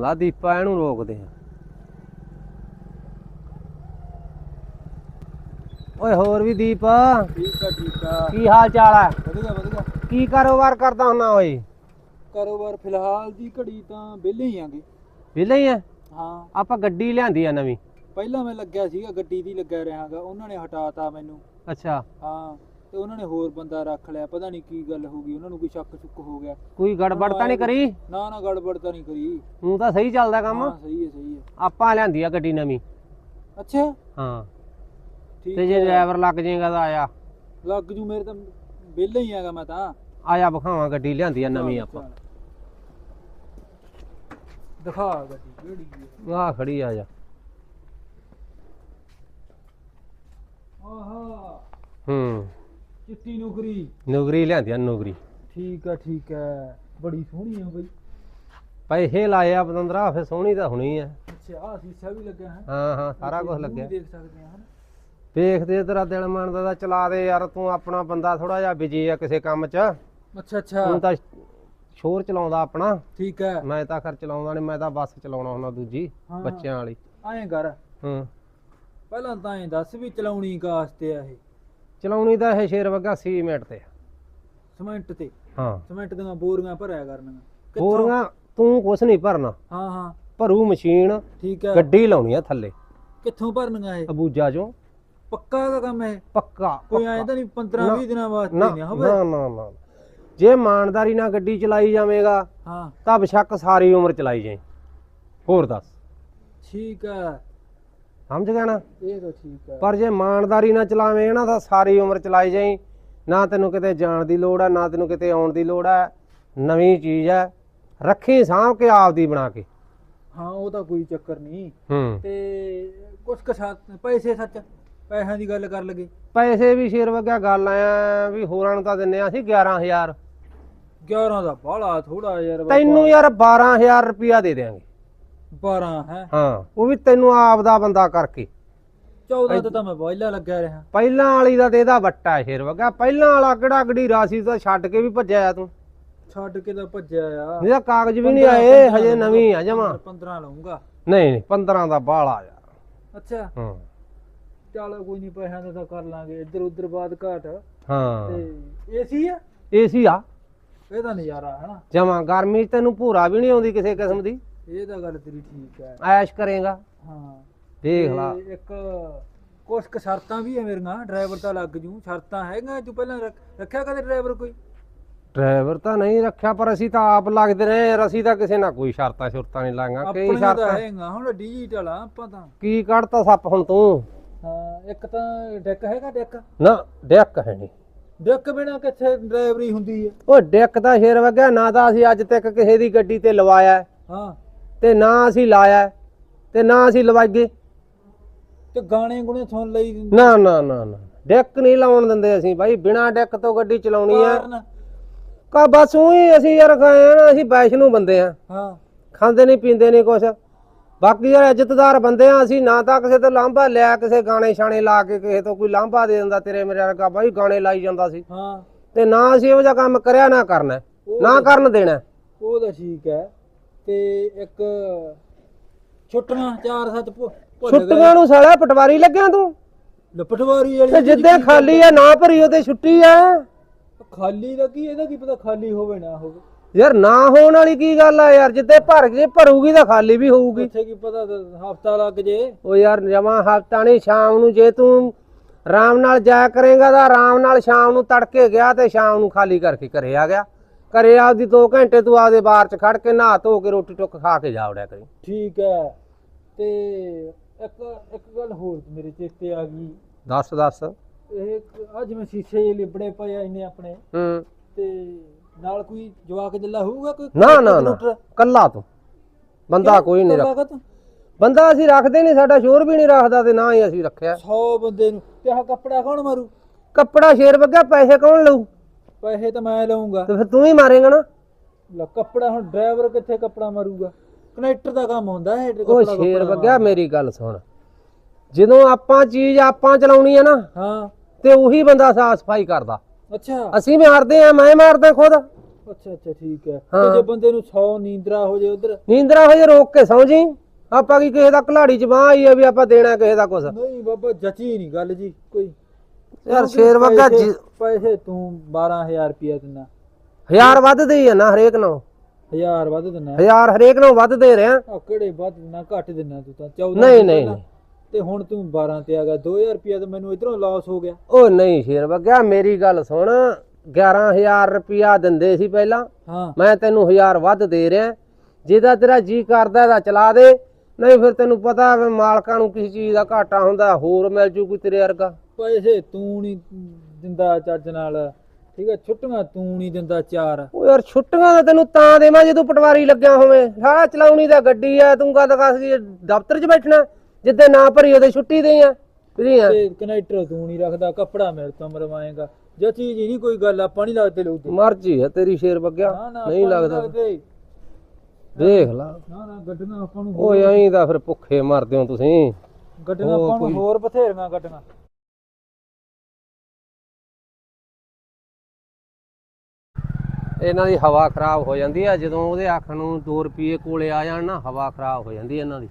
ਲਾ ਦੀਪਾ ਇਹਨੂੰ ਰੋਕਦੇ ਆ। ਓਏ ਹੋਰ ਵੀ ਦੀਪ। ਠੀਕ ਆ ਠੀਕ ਆ। ਕੀ ਹਾਲ ਚਾਲ ਹੈ ਵਧੀਆ ਵਧੀਆ। ਕੀ ਕਾਰੋਬਾਰ ਕਰਦਾ ਹੁੰਨਾ ਓਏ? ਕਾਰੋਬਾਰ ਫਿਲਹਾਲ ਦੀ ਘੜੀ ਤਾਂ ਵਿਹਲੇ ਹੀ ਆਂਗੇ। ਵਿਹਲੇ ਹੀ ਆ? ਹਾਂ। ਆਪਾਂ ਗੱਡੀ ਲਿਆਂਦੀ ਆ ਨਵੀਂ। ਪਹਿਲਾਂ ਮੈਂ ਲੱਗਿਆ ਸੀਗਾ ਗੱਡੀ ਦੀ ਲੱਗਿਆ ਰਹਾਗਾ। ਉਹਨਾਂ ਨੇ ਹਟਾਤਾ ਮੈਨੂੰ। ਅੱਛਾ। ਹਾਂ। ਤੇ ਉਹਨਾਂ ਨੇ ਹੋਰ ਬੰਦਾ ਰੱਖ ਲਿਆ ਪਤਾ ਨਹੀਂ ਕੀ ਗੱਲ ਹੋ ਗਈ ਉਹਨਾਂ ਨੂੰ ਕੋਈ ਸ਼ੱਕ ਸ਼ੁੱਕ ਹੋ ਗਿਆ। ਕੋਈ ਗੜਬੜ ਤਾਂ ਨਹੀਂ ਕਰੀ? ਨਾ ਨਾ ਗੜਬੜ ਤਾਂ ਨਹੀਂ ਕਰੀ। ਹੁਣ ਤਾਂ ਸਹੀ ਚੱਲਦਾ ਕੰਮ। ਹਾਂ ਸਹੀ ਹੈ ਸਹੀ ਹੈ। ਆਪਾਂ ਲਿਆਂਦੀ ਆ ਗੱਡੀ ਨਵੀਂ। ਅੱਛਾ? ਹਾਂ। ਠੀਕ ਤੇ ਜੇ ਹੈ। ਡਰਾਈਵਰ ਲੱਗ ਜਾਏਗਾ ਤਾਂ ਆਇਆ। ਲੱਗ ਜੂ ਮੇਰੇ ਤਾਂ ਵਿਹਲੇ ਹੀ ਆਗਾ ਮੈਂ ਤਾਂ। ਆਇਆ ਵਿਖਾਵਾਂ ਗੱਡੀ ਲਿਆਂਦੀ ਆ ਨਵੀਂ ਆਪਾਂ। ਦਿਖਾ ਗੱਡੀ ਕਿਹੜੀ ਹੈ। ਆਹ ਖੜੀ ਆ ਜਾ। ਆਹਾ। ਹੂੰ। ਚਿੱਟੀ ਨੁਕਰੀ। ਨੁਗਰੀ ਲਿਆਂਦੀ ਆ ਨੁਗਰੀ ਠੀਕ ਆ ਠੀਕ ਹੈ ਬੜੀ ਸੋਹਣੀ ਆ ਬਈ। ਪੈਸੇ ਲਾਏ ਆ ਪਤੰਦਰਾ ਫੇ ਸੋਹਣੀ ਤਾਂ ਹੁਣੀ ਆ। ਅੱਛਾ ਆ ਸੀਸਾ ਵੀ ਲੱਗਿਆ ਹੈ। ਹਾਂ ਹਾਂ ਸਾਰਾ ਕੁਝ ਲੱਗਿਆ। ਦੇਖ ਸਕਦੇ ਆ ਹਨ? ਵੇਖਦੇ ਤੇਰਾ ਦਿਲ ਮੰਨਦਾ ਤਾਂ ਚਲਾ ਦੇ ਯਾਰ ਤੂੰ ਆਪਣਾ ਬੰਦਾ ਥੋੜਾ ਜਿਹਾ ਬਿਜ਼ੀ ਆ ਕਿਸੇ ਕੰਮ 'ਚ। ਅੱਛਾ ਅੱਛਾ। ਤੂੰ ਤਾਂ ਸ਼ੋਰ ਚਲਾਉਂਦਾ ਆਪਣਾ। ਠੀਕ ਹੈ ਮੈਂ ਤਾਂ ਖਰ ਚਲਾਉਂਦਾ ਨਹੀਂ ਮੈਂ ਤਾਂ ਬੱਸ ਚਲਾਉਣਾ ਹੁੰਦਾ ਦੂਜੀ। ਬੱਚਿਆਂ ਵਾਲੀ। ਐਂ ਕਰ। ਹਾਂ। ਪਹਿਲਾਂ ਤਾਂ ਐਂ ਦੱਸ ਵੀ ਚਲਾਉਣੀ ਕਾਸਤੇ ਆ ਇਹ। ਚਲਾਉਣੀ ਤਾਂ ਇਹ ਸ਼ੇਰ ਵਗਾ ਸੀਮੈਂਟ ਤੇ ਆ। ਸਿਮੈਂਟ ਤੇ? ਹਾਂ। ਸਿਮੈਂਟ ਦੀਆਂ ਬੋਰੀਆਂ ਭਰਿਆ ਕਰਨੀਆਂ। ਕਿੱਥੋਂ? ਬੋਰੀਆਂ ਤੂੰ ਕੁਛ ਨਹੀਂ ਭਰਨਾ। ਹਾਂ ਹਾਂ। ਭਰੂ ਮਸ਼ੀਨ ਠੀਕ ਹੈ। ਗੱਡੀ ਲਾਉਣੀ ਆ ਥੱਲੇ। ਕਿੱਥੋਂ ਭਰਨੀਆਂ ਇਹ? ਅਬੂਜਾ ਚੋਂ। ਪੱਕਾ ਦਾ ਕੰਮ ਹੈ ਪੱਕਾ ਕੋਈ ਐਂ ਤਾਂ ਨਹੀਂ 15 ਨਾ, 20 ਦਿਨਾਂ ਵਾਸਤੇ ਨਾ ਨਹੀਂ ਹੋਵੇ? ਨਾ ਨਾ ਨਾ। ਜੇ ਇਮਾਨਦਾਰੀ ਨਾਲ ਗੱਡੀ ਚਲਾਈ ਜਾਵੇਂਗਾ ਹਾਂ। ਤਾਂ ਬੇਸ਼ੱਕ ਸਾਰੀ ਉਮਰ ਚਲਾਈ ਜਾਏ ਹੋਰ ਦੱਸ। ਠੀਕ ਹੈ। ਸਮਝ ਗਿਆ ਨਾ? ਇਹ ਤਾਂ ਠੀਕ ਹੈ ਪਰ ਜੇ ਇਮਾਨਦਾਰੀ ਨਾਲ ਚਲਾਵੇਂ ਨਾ ਤਾਂ ਸਾਰੀ ਉਮਰ ਚਲਾਈ ਜਾਈ ਨਾ ਤੈਨੂੰ ਕਿਤੇ ਜਾਣ ਦੀ ਲੋੜ ਹੈ ਨਾ ਤੈਨੂੰ ਕਿਤੇ ਆਉਣ ਦੀ ਲੋੜ ਹੈ ਨਵੀਂ ਚੀਜ਼ ਹੈ ਰੱਖੀ ਸਾਂਭ ਕੇ ਆਪਦੀ ਬਣਾ ਕੇ। ਹਾਂ ਉਹ ਤਾਂ ਕੋਈ ਚੱਕਰ ਨਹੀਂ। ਤੇ ਕੁਛ ਕਸਾ ਪੈਸੇ ਸੱਚ ਪੈਸਿਆਂ ਦੀ ਗੱਲ ਕਰ ਲਗੇ। ਪੈਸੇ ਵੀ ਸ਼ੇਰ ਵਗਿਆ ਗੱਲ ਆਇਆ ਵੀ ਹੋਰਾਂ ਨੂੰ ਤਾਂ ਦਿੰਨੇ ਆ ਅਸੀਂ 11000 11 ਦਾ ਬਾਹਲਾ ਥੋੜਾ ਯਾਰ ਤੈਨੂੰ ਯਾਰ 12000 ਰੁਪਿਆ ਦੇ ਦੇਾਂਗੇ 12 ਹੈ? ਹਾਂ ਉਹ ਵੀ ਤੈਨੂੰ ਆਪ ਦਾ ਬੰਦਾ ਕਰਕੇ। 14 ਤੇ ਤਾਂ ਮੈਂ ਪਹਿਲਾਂ ਲੱਗਿਆ ਰਿਹਾ। ਪਹਿਲਾਂ ਵਾਲੀ ਦਾ ਤੇ ਇਹਦਾ ਵੱਟਾ ਸ਼ੇਰ ਵਗਾ ਪਹਿਲਾਂ ਵਾਲਾ ਕਿਹੜਾ ਗੜੀ ਰਾਸੀ ਤਾਂ ਛੱਡ ਕੇ ਵੀ ਭੱਜਿਆ ਆ ਤੂੰ? ਛੱਡ ਕੇ ਤਾਂ ਭੱਜਿਆ ਆ। ਇਹਦਾ ਕਾਗਜ਼ ਵੀ ਨਹੀਂ ਆਏ ਹਜੇ ਨਵੀਂ ਆ ਜਮਾ। 15 ਲਊਂਗਾ। ਨਹੀਂ ਨਹੀਂ 15 ਦਾ ਬਾਲਾ ਯਾਰ ਅੱਛਾ। ਹਾਂ। ਚੱਲ ਕੋਈ ਨਹੀਂ ਪੈਸਿਆਂ ਦਾ ਤਾਂ ਕਰ ਲਾਂਗੇ। ਇੱਧਰ ਉੱਧਰ ਬਾਅਦ ਘਾਟ। ਹਾਂ। ਤੇ ਏਸੀ ਆ? ਏਸੀ ਆ। ਇਹਦਾ ਨਜ਼ਾਰਾ ਹੈ ਨਾ ਜਮਾ ਗਰਮੀ ਤੈਨੂੰ ਭੂਰਾ ਵੀ ਨਹੀਂ ਆਉਂਦੀ ਕਿਸੇ ਕਿਸਮ ਦੀ। ਇਹ ਤਾਂ ਗੱਲ ਤੇਰੀ ਠੀਕ ਹੈ। ਐਸ਼ ਕਰੇਗਾ। ਹਾਂ। ਦੇਖ ਲਾ। ਤੇ ਇੱਕ ਕੁਛ ਕੁ ਸ਼ਰਤਾਂ ਵੀ ਹੈ ਮੇਰੀਆਂ ਡਰਾਈਵਰ ਤਾਂ ਲੱਗ ਜੂ ਸ਼ਰਤਾਂ ਹੈਗੀਆਂ ਤੂੰ ਪਹਿਲਾਂ ਰੱਖ- ਰੱਖਿਆ ਕਦੇ ਡਰਾਈਵਰ ਕੋਈ? ਡਰਾਈਵਰ ਤਾਂ ਨਹੀਂ ਰੱਖਿਆ ਪਰ ਅਸੀਂ ਤਾਂ ਆਪ ਲੱਗਦੇ ਰਹੇ ਯਾਰ ਅਸੀਂ ਤਾਂ ਕਿਸੇ ਨਾਲ ਕੋਈ ਸ਼ਰਤਾਂ ਸ਼ੁਰਤਾਂ ਨਹੀਂ ਲਾਂਗਾ ਕਈ ਆਪਣੇ ਤਾਂ ਸ਼ਰਤਾਂ ਹੈਗਾ ਹੁਣ ਡਿਜੀਟਲ ਆ ਆਪਾਂ ਤਾਂ। ਕੀ ਕੱਢਤਾ ਸੱਪ ਹੁਣ ਤੂੰ? ਹਾਂ ਇੱਕ ਤਾਂ ਡੈਕ ਹੈਗਾ ਡੈਕ? ਨਾ ਡੈਕ ਹੈ ਨਹੀਂ। ਡੈਕ ਬਿਨਾ ਕਿੱਥੇ ਡਰਾਈਵਰੀ ਹੁੰਦੀ ਹੈ? ਉਹ ਡੈਕ ਦਾ ਸ਼ੇਰ ਵਗਿਆ ਨਾ ਤਾਂ ਅਸੀਂ ਅੱਜ ਤੱਕ ਕਿਸੇ ਦੀ ਗੱਡੀ ਤੇ ਲਵਾਇਆ। ਹੈ, ਹਾਂ। ਤੇ ਨਾ ਅਸੀਂ ਲਾਇਆ ਤੇ ਨਾ ਅਸੀਂ ਲਵਾਈਏ। ਤੇ ਗਾਣੇ ਗੁਣੇ ਸੁਣ ਲਈ ਨਾ ਨਾ ਨਾ ਨਾ। ਡੈਕ ਨਹੀਂ ਲਾਉਣ ਦਿੰਦੇ ਅਸੀਂ ਬਾਈ ਬਿਨਾ ਡੈਕ ਤੋਂ ਗੱਡੀ ਚਲਾਉਣੀ ਕਾਰਨ? ਕਾ ਬਸ ਉਹੀ ਅਸੀਂ ਯਾਰ ਖਾਏ ਆ ਨਾ ਅਸੀਂ ਵੈਸ਼ਨੂ ਬੰਦੇ ਆ। ਹਾਂ। ਖਾਂਦੇ ਨਹੀਂ ਪੀਂਦੇ ਨਹੀਂ ਕੁਛ। ਬਾਕੀ ਯਾਰ ਇੱਜ਼ਤਦਾਰ ਬੰਦੇ ਆ ਅਸੀਂ ਨਾ ਤਾਂ ਕਿਸੇ ਤੋਂ ਲਾਂਭਾ ਲਿਆ ਕਿਸੇ ਗਾਣੇ ਛਾਣੇ ਲਾ ਕੇ ਕਿਸੇ ਤੋਂ ਕੋਈ ਲਾਂਭਾ ਦੇ ਦਿੰਦਾ ਤੇਰੇ ਮੇਰੇ ਵਰਗਾ ਬਾਈ ਗਾਣੇ ਲਾਈ ਜਾਂਦਾ ਸੀ। ਹਾਂ। ਤੇ ਨਾ ਅਸੀਂ ਇਹੋ ਜਿਹਾ ਕੰਮ ਕਰਿਆ ਨਾ ਕਰਨਾ। ਨਾ ਕਰਨ ਦੇਣਾ। ਉਹ ਤਾਂ ਠੀਕ ਹੈ। ਤੇ ਇੱਕ ਛੁੱਟੀਆਂ ਚਾਰ ਸੱਤ ਭੁੱਲ ਗਏ। ਛੁੱਟੀਆਂ ਨੂੰ ਸਾਲਾ ਪਟਵਾਰੀ ਲੱਗਿਆ ਤੂੰ? ਲਪਟਵਾਰੀ ਵਾਲੀ ਤੇ ਜਿੱਦੇ ਖਾਲੀ ਆ ਨਾ ਭਰੀ ਉਹ ਤੇ ਛੁੱਟੀ ਆ। ਖਾਲੀ ਦਾ ਕੀ ਇਹਦਾ ਕੀ ਪਤਾ ਖਾਲੀ ਹੋਵੇ ਨਾ ਹੋਵੇ। ਯਾਰ ਨਾ ਹੋਣ ਵਾਲੀ ਕੀ ਗੱਲ ਆ ਯਾਰ ਜਿੱਦੇ ਭਰ ਜੇ ਭਰੂਗੀ ਤਾਂ ਖਾਲੀ ਵੀ ਹੋਊਗੀ। ਇੱਥੇ ਕੀ ਪਤਾ ਹਫਤਾ ਲੱਗ ਜੇ। ਉਹ ਯਾਰ ਜਮਾ ਹਫਤਾ ਨਹੀਂ ਸ਼ਾਮ ਨੂੰ ਜੇ ਤੂੰ ਆਰਾਮ ਨਾਲ ਜਾਇਆ ਕਰੇਗਾ ਤਾਂ ਆਰਾਮ ਨਾਲ ਸ਼ਾਮ ਨੂੰ ਤੜਕੇ ਗਿਆ ਤੇ ਸ਼ਾਮ ਨੂੰ ਖਾਲੀ ਕਰਕੇ ਘਰੇ ਆ ਗਿਆ। ਘਰੇ ਆਪਦੀ 2 ਘੰਟੇ ਤੂੰ ਆਪਦੇ ਬਾਹਰ ਚ ਖੜ ਕੇ ਨਹਾ ਧੋ ਕੇ ਰੋਟੀ ਟੁੱਕ ਖਾ ਕੇ ਜਾ ਵੜਿਆ ਕਰੀ। ਠੀਕ ਹੈ। ਤੇ ਇੱਕ ਇੱਕ ਗੱਲ ਹੋਰ ਮੇਰੇ ਚੇਤੇ ਆ ਗਈ। ਦੱਸ ਦੱਸ। ਇਹ ਅੱਜ ਮੈਂ ਸ਼ੀਸ਼ੇ ਜਿਹੇ ਲਿਬੜੇ ਪਏ ਆ ਇੰਨੇ ਆਪਣੇ। ਹੂੰ। ਤੇ ਨਾਲ ਕੋਈ ਜਵਾਕ ਜੱਲਾ ਹੋਊਗਾ ਕੋਈ ਨਾ ਨਾ ਨਾ। ਕੱਲਾ ਤੂੰ। ਬੰਦਾ ਕੋਈ ਨਹੀਂ ਰੱਖ ਬੰਦਾ ਅਸੀਂ ਰੱਖਦੇ ਨਹੀਂ ਸਾਡਾ ਸ਼ੋਰ ਵੀ ਨਹੀਂ ਰੱਖਦਾ ਤੇ ਨਾ ਹੀ ਅਸੀਂ ਰੱਖਿਆ। 100 ਬੰਦੇ ਨੂੰ। ਤੇ ਆਹ ਕੱਪੜਾ ਕੌਣ ਮਾਰੂ? ਕੱਪੜਾ ਸ਼ੇਰ ਵੱਗਾ ਪੈਸੇ ਕੌਣ ਲਊ? ਪੈਸੇ ਤਾਂ ਮੈਂ ਲਵਾਂਗਾ ਤੇ ਫਿਰ ਤੂੰ ਹੀ ਮਾਰੇਗਾ ਨਾ। ਲੈ ਕੱਪੜਾ ਹੁਣ ਡਰਾਈਵਰ ਕਿੱਥੇ ਕੱਪੜਾ ਮਾਰੂਗਾ? ਕਨੈਕਟਰ ਦਾ ਕੰਮ ਹੁੰਦਾ ਹੈ ਉਹ ਸ਼ੇਰ ਵੱਗਾ ਮੇਰੀ ਗੱਲ ਸੁਣ। ਜਦੋਂ ਆਪਾਂ ਚੀਜ਼ ਆਪਾਂ ਚਲਾਉਣੀ ਆ ਨਾ ਹਾਂ। ਤੇ ਉਹੀ ਬੰਦਾ ਸਾਫ਼ ਸਫ਼ਾਈ ਕਰਦਾ। ਅੱਛਾ। ਅਸੀਂ ਮਾਰਦੇ ਆ ਮੈਂ ਮਾਰਦਾ ਖੁਦ। ਅੱਛਾ ਅੱਛਾ ਠੀਕ ਹੈ। ਹਾਂ। ਤੇ ਜੇ ਬੰਦੇ ਨੂੰ 100 ਨੀਂਦਰਾ ਹੋ ਜੇ ਉਧਰ? ਨੀਂਦਰਾ ਹੋ ਜੇ ਰੋਕ ਕੇ ਸੌਂ ਜੀ। ਆਪਾਂ ਕੀ ਕਿਸੇ ਦਾ ਘਲਾੜੀ ਚ ਬਾਹ ਆਈ ਆ ਵੀ ਆਪਾਂ ਦੇਣਾ ਕਿਸੇ ਦਾ ਕੁਛ? ਨਹੀਂ ਬਾਬਾ ਜਚੀ ਨਹੀਂ ਗੱਲ ਜੀ ਕੋਈ। ਯਾਰ ਸ਼ੇਰ ਵਰਗਾ ਪੈਸੇ- ਜੀ- ਪੈਸੇ ਤੂੰ 12000 ਰੁਪਿਆ ਦਿੰਦਾ। ਹਜ਼ਾਰ ਵੱਧ ਦੇ ਆ ਨਾ ਹਰੇਕ ਨੂੰ 1000 ਵੱਧ ਦਿੰਦਾ। ਹਜ਼ਾਰ ਹਰੇਕ ਨੂੰ ਵੱਧ ਦੇ ਰਿਹਾ। ਆ ਕਿਹੜੇ ਵੱਧ ਦਿੰਦਾ ਘੱਟ ਦਿੰਦਾ ਤੂੰ ਤਾਂ 14 ਨਹੀਂ, ਨਹੀਂ, ਪਹਿਲਾਂ। ਤੇ ਹੁਣ ਤੂੰ 12 ਤੇ ਆ ਗਿਆ 2000 ਰੁਪਿਆ ਤਾਂ ਮੈਨੂੰ ਇਧਰੋਂ ਲਾਸ ਹੋ ਗਿਆ। ਉਹ ਨਹੀਂ ਸ਼ੇਰ ਵਰਗਾ ਮੇਰੀ ਗੱਲ ਸੁਣ 11000 ਰੁਪਿਆ ਦਿੰਦੇ ਸੀ ਪਹਿਲਾਂ। ਹਾਂ। ਮੈਂ ਤੈਨੂੰ ਹਜ਼ਾਰ ਵੱਧ ਦੇ ਰਿਹਾ। ਜਿਹਦਾ ਤੇਰਾ ਜੀ ਕਰਦਾ ਤਾਂ ਚਲਾ ਦੇ। ਨਹੀਂ ਫਿਰ ਤੈਨੂੰ ਪਤਾ ਵੀ ਮਾਲਕਾਂ ਨੂੰ ਕਿਸੇ ਚੀਜ਼ ਦਾ ਘਾਟਾ ਹੁੰਦਾ ਹੋਰ ਮਿਲ ਜੂ ਕੋਈ ਤੇਰੇ ਵਰਗਾ। ਪੈਸੇ ਤੂੰ ਨਹੀਂ ਦਿੰਦਾ ਚੱਜ ਨਾਲ। ਠੀਕ ਹੈ ਛੁੱਟੀਆਂ ਤੂੰ ਨਹੀਂ ਦਿੰਦਾ ਚਾਰ। ਉਹ ਯਾਰ ਛੁੱਟੀਆਂ ਤਾਂ ਤੈਨੂੰ ਤਾਂ ਦੇਵਾਂ ਜੇ ਤੂੰ ਪਟਵਾਰੀ ਲੱਗਿਆ ਹੋਵੇਂ। ਸਾਰਾ ਚਲਾਉਣੀ ਤਾਂ ਗੱਡੀ ਆ ਤੂੰ ਗੱਲ ਕਰ ਸੀ ਦਫ਼ਤਰ 'ਚ ਬੈਠਣਾ ਜਿੱਦੇ ਨਾ ਭਰੀ ਉਹਦੇ ਛੁੱਟੀ ਦੇ ਆ। ਤੇ ਕਨੈਕਟਰ ਤੂੰ ਨਹੀਂ ਰੱਖਦਾ ਕੱਪੜਾ ਮੇਰੇ ਤੋਂ ਮਰਵਾਏਗਾ। ਜੇ ਚੀਜ਼ ਹੀ ਨਹੀਂ ਕੋਈ ਗੱਲ ਆਪਾਂ ਨਹੀਂ ਲੱਗਦੇ ਲੋਕ ਮਰਜ਼ੀ ਆ ਤੇਰੀ ਸ਼ੇਰ ਬੱਗਿਆ ਨਹੀਂ ਲੱਗਦਾ। ਦੇਖ ਲਾ। ਨਾ ਨਾ ਗੱਡੀਆਂ ਆਪਾਂ ਨੂੰ ਓਏ ਐਂ ਤਾਂ ਫਿਰ ਭੁੱਖੇ ਮਰਦੇ ਹੋ ਤੁਸੀਂ। ਗੱਡੀਆਂ ਆਪਾਂ ਨੂੰ ਹੋਰ ਬਥੇਰੀਆਂ ਗੱਡੀਆਂ। ਇਹਨਾਂ ਦੀ ਹਵਾ ਖਰਾਬ ਹੋ ਜਾਂਦੀ ਆ, ਜਦੋਂ ਉਹਦੇ ਅੱਖ ਨੂੰ 2 ਰੁਪਏ ਕੋਲੇ ਆ ਜਾਣ ਨਾ, ਹਵਾ ਖਰਾਬ ਹੋ ਜਾਂਦੀ ਇਹਨਾਂ ਦੀ।